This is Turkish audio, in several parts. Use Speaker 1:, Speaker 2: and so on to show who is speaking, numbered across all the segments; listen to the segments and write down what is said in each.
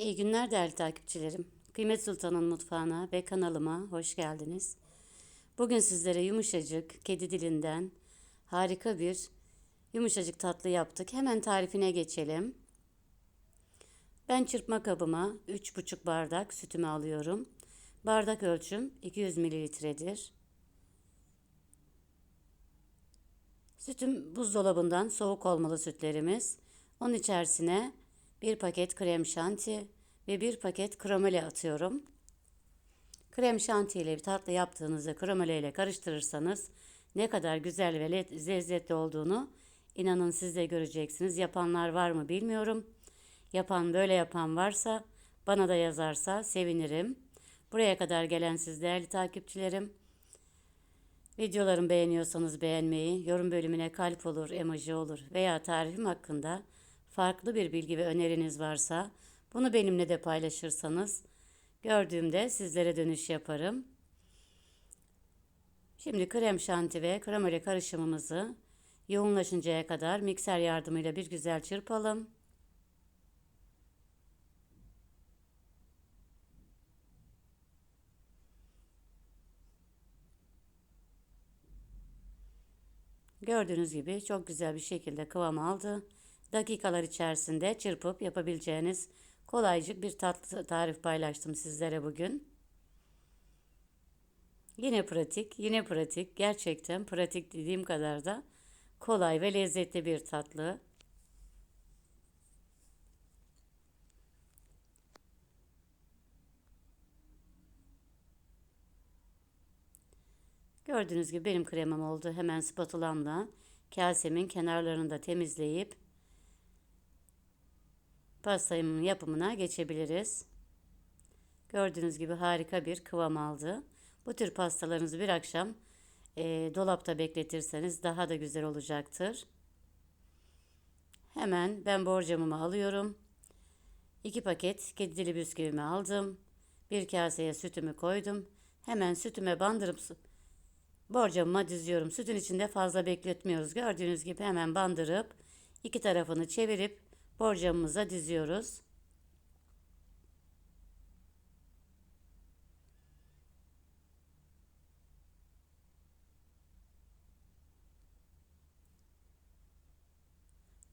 Speaker 1: İyi günler değerli takipçilerim. Kıymet Sultan'ın mutfağına ve kanalıma hoş geldiniz. Bugün sizlere yumuşacık kedi dilinden harika bir yumuşacık tatlı yaptık. Hemen tarifine geçelim. Ben çırpma kabıma 3,5 bardak sütümü alıyorum. Bardak ölçüm 200 mililitredir. Sütüm buzdolabından soğuk olmalı sütlerimiz. Onun içerisine bir paket krem şanti ve bir paket kremale atıyorum. Krem şanti ile bir tatlı yaptığınızda kremale ile karıştırırsanız ne kadar güzel ve lezzetli olduğunu inanın siz de göreceksiniz. Yapanlar var mı bilmiyorum. Yapan böyle yapan varsa bana da yazarsa sevinirim. Buraya kadar gelen siz değerli takipçilerim. Videolarımı beğeniyorsanız beğenmeyi, yorum bölümüne kalp olur, emoji olur veya tarifim hakkında farklı bir bilgi ve öneriniz varsa bunu benimle de paylaşırsanız gördüğümde sizlere dönüş yaparım. Şimdi krem şanti ve kremale karışımımızı yoğunlaşıncaya kadar mikser yardımıyla bir güzel çırpalım. Gördüğünüz gibi çok güzel bir şekilde kıvam aldı dakikalar içerisinde çırpıp yapabileceğiniz kolaycık bir tatlı tarif paylaştım sizlere bugün. Yine pratik, yine pratik. Gerçekten pratik dediğim kadar da kolay ve lezzetli bir tatlı. Gördüğünüz gibi benim kremam oldu. Hemen spatulamla kasemin kenarlarını da temizleyip pastanın yapımına geçebiliriz. Gördüğünüz gibi harika bir kıvam aldı. Bu tür pastalarınızı bir akşam e, dolapta bekletirseniz daha da güzel olacaktır. Hemen ben borcamımı alıyorum. 2 paket kedi dili bisküvimi aldım. Bir kaseye sütümü koydum. Hemen sütüme bandırıp borcamıma diziyorum. Sütün içinde fazla bekletmiyoruz. Gördüğünüz gibi hemen bandırıp iki tarafını çevirip borcamımıza diziyoruz.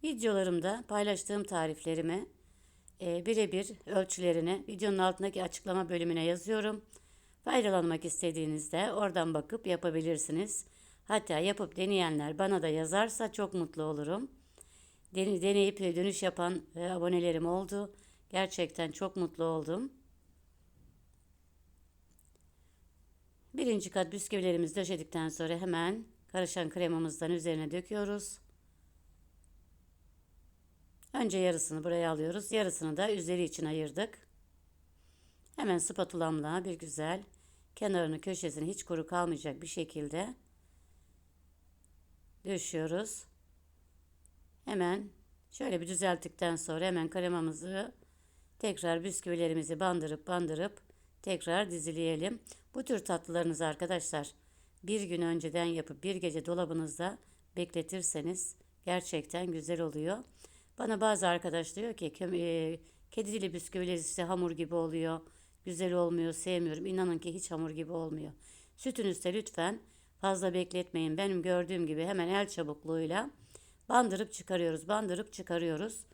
Speaker 1: Videolarımda paylaştığım tariflerimi e, birebir ölçülerini videonun altındaki açıklama bölümüne yazıyorum. Faydalanmak istediğinizde oradan bakıp yapabilirsiniz. Hatta yapıp deneyenler bana da yazarsa çok mutlu olurum deneyip dönüş yapan e, abonelerim oldu. Gerçekten çok mutlu oldum. Birinci kat bisküvilerimizi döşedikten sonra hemen karışan kremamızdan üzerine döküyoruz. Önce yarısını buraya alıyoruz. Yarısını da üzeri için ayırdık. Hemen spatulamla bir güzel kenarını köşesini hiç kuru kalmayacak bir şekilde döşüyoruz. Hemen şöyle bir düzelttikten sonra hemen kremamızı tekrar bisküvilerimizi bandırıp bandırıp tekrar dizileyelim. Bu tür tatlılarınızı arkadaşlar bir gün önceden yapıp bir gece dolabınızda bekletirseniz gerçekten güzel oluyor. Bana bazı arkadaş diyor ki e, kedi dili bisküviler işte hamur gibi oluyor. Güzel olmuyor, sevmiyorum. İnanın ki hiç hamur gibi olmuyor. Sütünüzde lütfen fazla bekletmeyin. Benim gördüğüm gibi hemen el çabukluğuyla Bandırıp çıkarıyoruz, bandırıp çıkarıyoruz.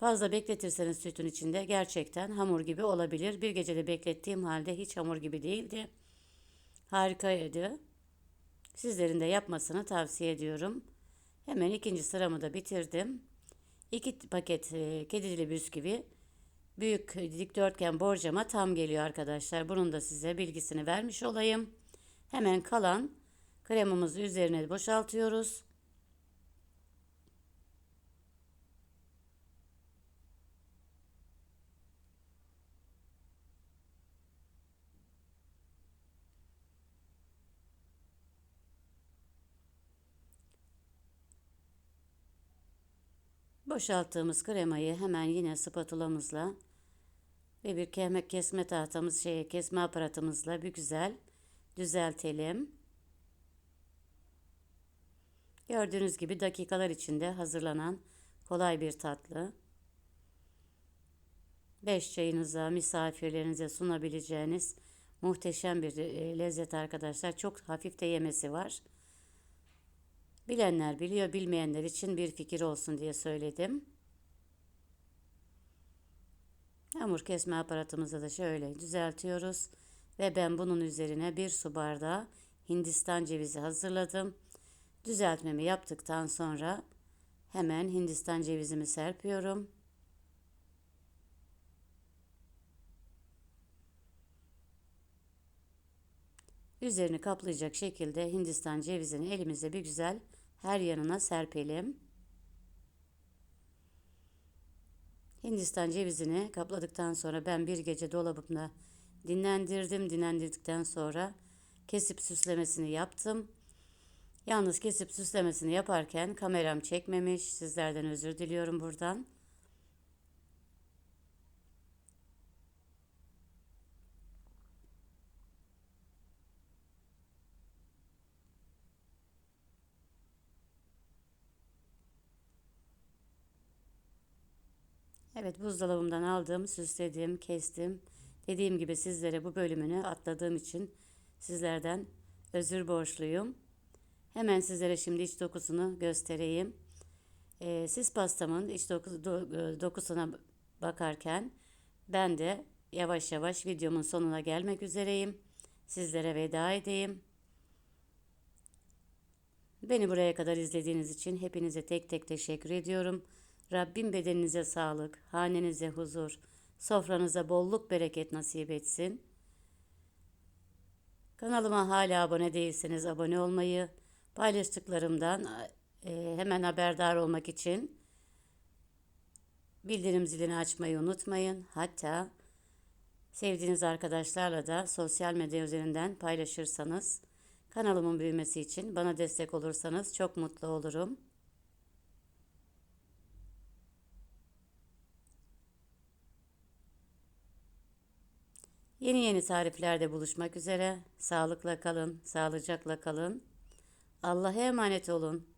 Speaker 1: Fazla bekletirseniz sütün içinde gerçekten hamur gibi olabilir. Bir gecede beklettiğim halde hiç hamur gibi değildi. Harikaydı. Sizlerin de yapmasını tavsiye ediyorum. Hemen ikinci sıramı da bitirdim. İki paket e, kedili bisküvi büyük dikdörtgen borcama tam geliyor arkadaşlar. Bunun da size bilgisini vermiş olayım. Hemen kalan kremamızı üzerine boşaltıyoruz. Boşalttığımız kremayı hemen yine spatulamızla ve bir kehmek kesme tahtamız şeye kesme aparatımızla bir güzel düzeltelim. Gördüğünüz gibi dakikalar içinde hazırlanan kolay bir tatlı. Beş çayınıza, misafirlerinize sunabileceğiniz muhteşem bir e, lezzet arkadaşlar. Çok hafif de yemesi var. Bilenler biliyor, bilmeyenler için bir fikir olsun diye söyledim. Hamur kesme aparatımızı da şöyle düzeltiyoruz. Ve ben bunun üzerine bir su bardağı Hindistan cevizi hazırladım. Düzeltmemi yaptıktan sonra hemen Hindistan cevizimi serpiyorum. Üzerini kaplayacak şekilde Hindistan cevizini elimizle bir güzel her yanına serpelim. Hindistan cevizini kapladıktan sonra ben bir gece dolabımda dinlendirdim. Dinlendirdikten sonra kesip süslemesini yaptım. Yalnız kesip süslemesini yaparken kameram çekmemiş. Sizlerden özür diliyorum buradan. Evet buzdolabımdan aldım, süsledim, kestim. Dediğim gibi sizlere bu bölümünü atladığım için sizlerden özür borçluyum. Hemen sizlere şimdi iç dokusunu göstereyim. Ee, siz pastamın iç doku, do, e, dokusuna bakarken ben de yavaş yavaş videomun sonuna gelmek üzereyim. Sizlere veda edeyim. Beni buraya kadar izlediğiniz için hepinize tek tek teşekkür ediyorum. Rabbim bedeninize sağlık, hanenize huzur, sofranıza bolluk bereket nasip etsin. Kanalıma hala abone değilseniz abone olmayı, paylaştıklarımdan e, hemen haberdar olmak için bildirim zilini açmayı unutmayın. Hatta sevdiğiniz arkadaşlarla da sosyal medya üzerinden paylaşırsanız kanalımın büyümesi için bana destek olursanız çok mutlu olurum. Yeni yeni tariflerde buluşmak üzere. Sağlıkla kalın, sağlıcakla kalın. Allah'a emanet olun.